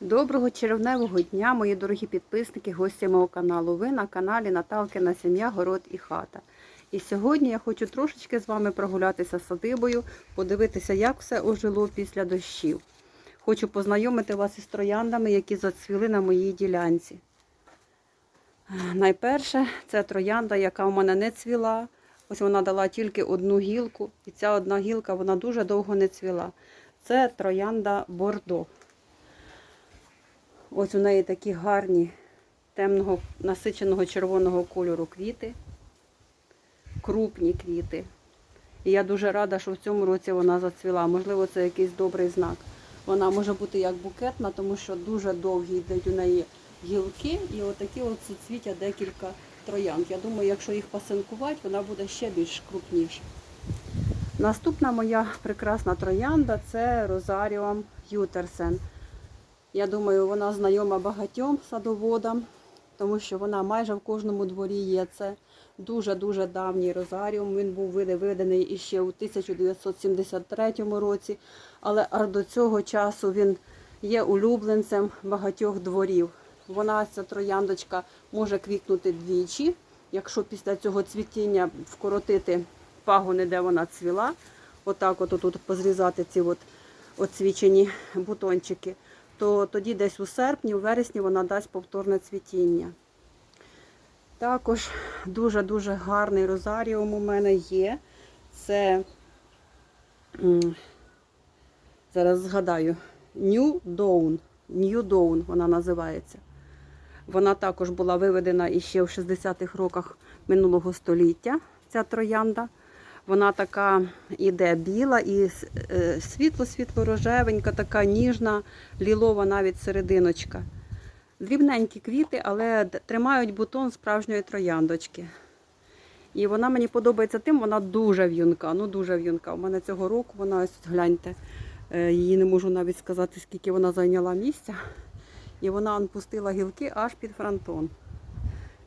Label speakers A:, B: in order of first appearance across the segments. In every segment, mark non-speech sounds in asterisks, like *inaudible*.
A: Доброго червневого дня, мої дорогі підписники, гості мого каналу. Ви на каналі Наталкина Сім'я, Город і Хата. І сьогодні я хочу трошечки з вами прогулятися садибою, подивитися, як все ожило після дощів. Хочу познайомити вас із трояндами, які зацвіли на моїй ділянці. Найперше, це троянда, яка у мене не цвіла. Ось вона дала тільки одну гілку, і ця одна гілка вона дуже довго не цвіла. Це троянда Бордо. Ось у неї такі гарні темного насиченого червоного кольору квіти, крупні квіти. І я дуже рада, що в цьому році вона зацвіла. Можливо, це якийсь добрий знак. Вона може бути як букетна, тому що дуже довгі йдуть у неї гілки, і отакі от суцвіття декілька троянд. Я думаю, якщо їх пасинкувати, вона буде ще більш крупніша. Наступна моя прекрасна троянда це Розаріум Ютерсен. Я думаю, вона знайома багатьом садоводам, тому що вона майже в кожному дворі є. Це дуже-дуже давній розаріум. Він був виведений іще у 1973 році, але аж до цього часу він є улюбленцем багатьох дворів. Вона, ця трояндочка, може квітнути двічі, якщо після цього цвітіння вкоротити пагони, де вона цвіла. Отак, от тут позрізати ці от оцвічені бутончики то тоді десь у серпні, у вересні вона дасть повторне цвітіння. Також дуже-дуже гарний розаріум у мене є. Це, зараз згадаю, New Dawn. New Dawn вона називається. Вона також була виведена іще в 60-х роках минулого століття, ця троянда. Вона така іде біла і світло-світло-рожевенька, така ніжна, лілова навіть серединочка. Дрібненькі квіти, але тримають бутон справжньої трояндочки. І вона мені подобається тим, вона дуже в'юнка. Ну дуже в'юнка. У мене цього року вона ось гляньте, її не можу навіть сказати, скільки вона зайняла місця. І вона пустила гілки аж під фронтон.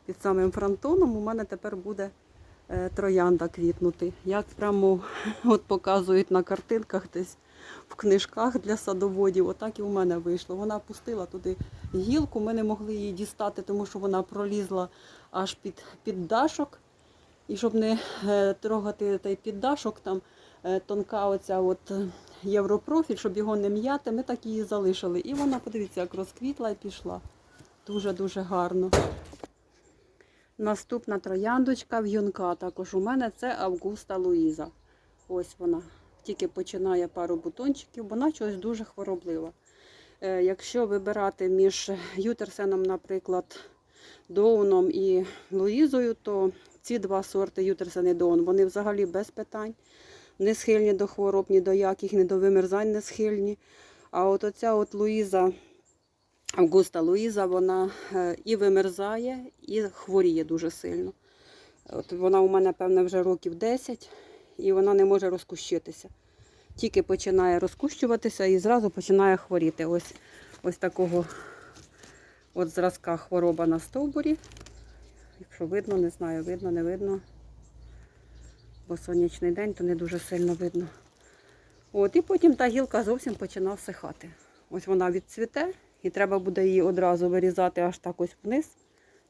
A: Під самим фронтоном у мене тепер буде троянда квітнути. Як прямо *laughs* от показують на картинках десь в книжках для садоводів, отак і у мене вийшло. Вона пустила туди гілку, ми не могли її дістати, тому що вона пролізла аж під дашок. І щоб не трогати той піддашок, там тонка оця от європрофіль, щоб його не м'яти, ми так її залишили. І вона, подивіться, як розквітла і пішла. Дуже-дуже гарно. Наступна трояндочка в'юнка також у мене це Августа Луїза. Ось вона. Тільки починає пару бутончиків, вона чогось дуже хвороблива. Е, якщо вибирати між Ютерсеном, наприклад, Доуном і Луїзою, то ці два сорти Ютерсен і Доун, вони взагалі без питань. Не схильні до хвороб, ні до яких, ні до вимерзань не схильні. А от оця от Луїза Августа Луїза, вона е, і вимерзає, і хворіє дуже сильно. От Вона у мене, певне, вже років 10 і вона не може розкущитися. Тільки починає розкущуватися і зразу починає хворіти. Ось ось такого от зразка хвороба на стовбурі. Якщо видно, не знаю, видно, не видно. Бо сонячний день, то не дуже сильно видно. От, І потім та гілка зовсім починає всихати. Ось вона відцвіте. І треба буде її одразу вирізати аж так ось вниз,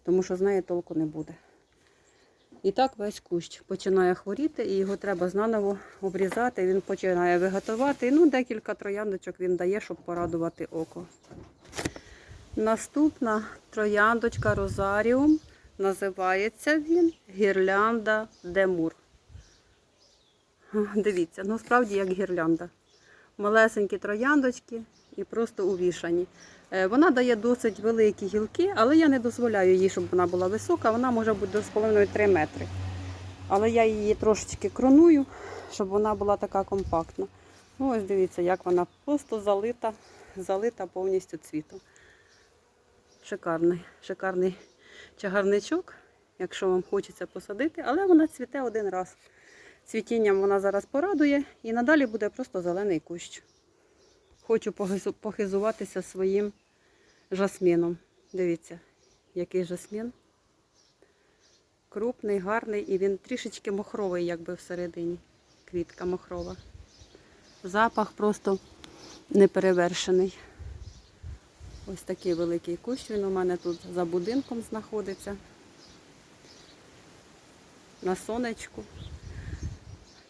A: тому що з неї толку не буде. І так весь кущ починає хворіти, і його треба знаново обрізати. Він починає виготувати. Ну, декілька трояндочок він дає, щоб порадувати око. Наступна трояндочка Розаріум. Називається він Гірлянда Демур. Дивіться, ну справді як гірлянда. Малесенькі трояндочки і просто увішані. Вона дає досить великі гілки, але я не дозволяю їй, щоб вона була висока. Вона може бути 2,5-3 метри. Але я її трошечки кроную, щоб вона була така компактна. Ну, ось дивіться, як вона просто залита, залита повністю цвітом. Шикарний, шикарний чагарничок, якщо вам хочеться посадити, але вона цвіте один раз. Цвітінням вона зараз порадує і надалі буде просто зелений кущ. Хочу похизуватися своїм жасміном. Дивіться, який жасмін. Крупний, гарний і він трішечки мохровий, якби всередині. Квітка мохрова. Запах просто неперевершений. Ось такий великий кущ. Він у мене тут за будинком знаходиться. На сонечку.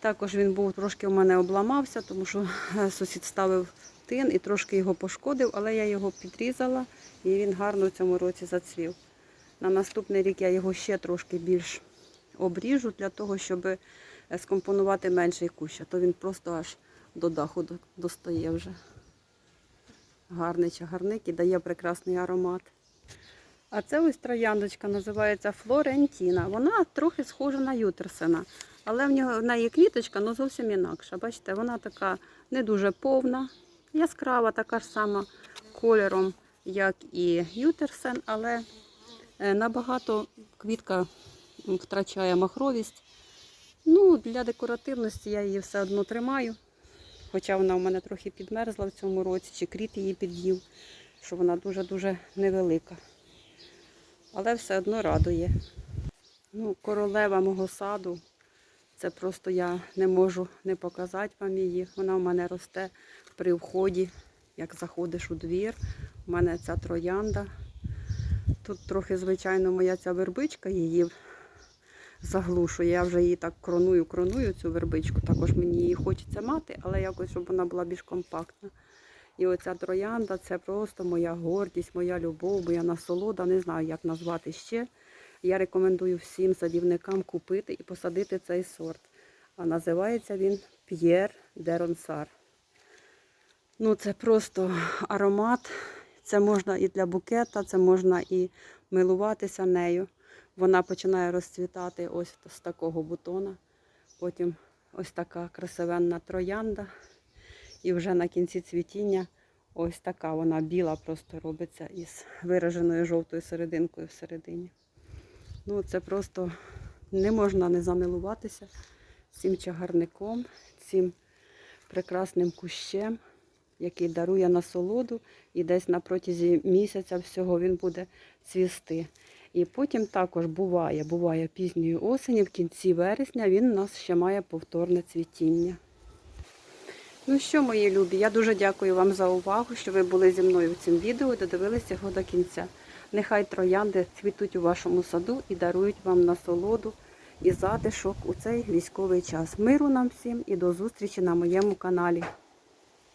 A: Також він був трошки у мене обламався, тому що *laughs* сусід ставив тин і трошки його пошкодив, але я його підрізала і він гарно в цьому році зацвів. На наступний рік я його ще трошки більш обріжу для того, щоб е, скомпонувати менший кущ, а то він просто аж до даху достає вже. Гарний чагарник і дає прекрасний аромат. А це ось трояндочка називається Флорентіна. Вона трохи схожа на Ютерсена, але в нього в неї квіточка ну, зовсім інакша. Бачите, вона така не дуже повна, яскрава, така ж сама кольором, як і Ютерсен, але е, набагато квітка втрачає махровість. Ну, для декоративності я її все одно тримаю. Хоча вона у мене трохи підмерзла в цьому році, чи кріт її під'їв, що вона дуже-дуже невелика. Але все одно радує. Ну, королева мого саду. Це просто я не можу не показати вам її. Вона у мене росте при вході, як заходиш у двір. У мене ця троянда. Тут трохи, звичайно, моя ця вербичка її заглушує. Я вже її так кроную, кроную цю вербичку. Також мені її хочеться мати, але якось, щоб вона була більш компактна. І оця троянда це просто моя гордість, моя любов, моя насолода. Не знаю, як назвати ще. Я рекомендую всім садівникам купити і посадити цей сорт. А називається він П'єр де Ронсар. Ну, це просто аромат. Це можна і для букета, це можна і милуватися нею. Вона починає розцвітати ось з такого бутона. Потім ось така красивенна троянда. І вже на кінці цвітіння ось така вона біла просто робиться із вираженою жовтою серединкою всередині. Ну, це просто не можна не замилуватися цим чагарником, цим прекрасним кущем, який дарує насолоду, і десь на протязі місяця всього він буде цвісти. І потім також буває, буває пізньої осені, в кінці вересня він у нас ще має повторне цвітіння. Ну що, мої любі, я дуже дякую вам за увагу, що ви були зі мною в цьому відео і додивилися його до кінця. Нехай троянди цвітуть у вашому саду і дарують вам насолоду і затишок у цей військовий час. Миру нам всім і до зустрічі на моєму каналі.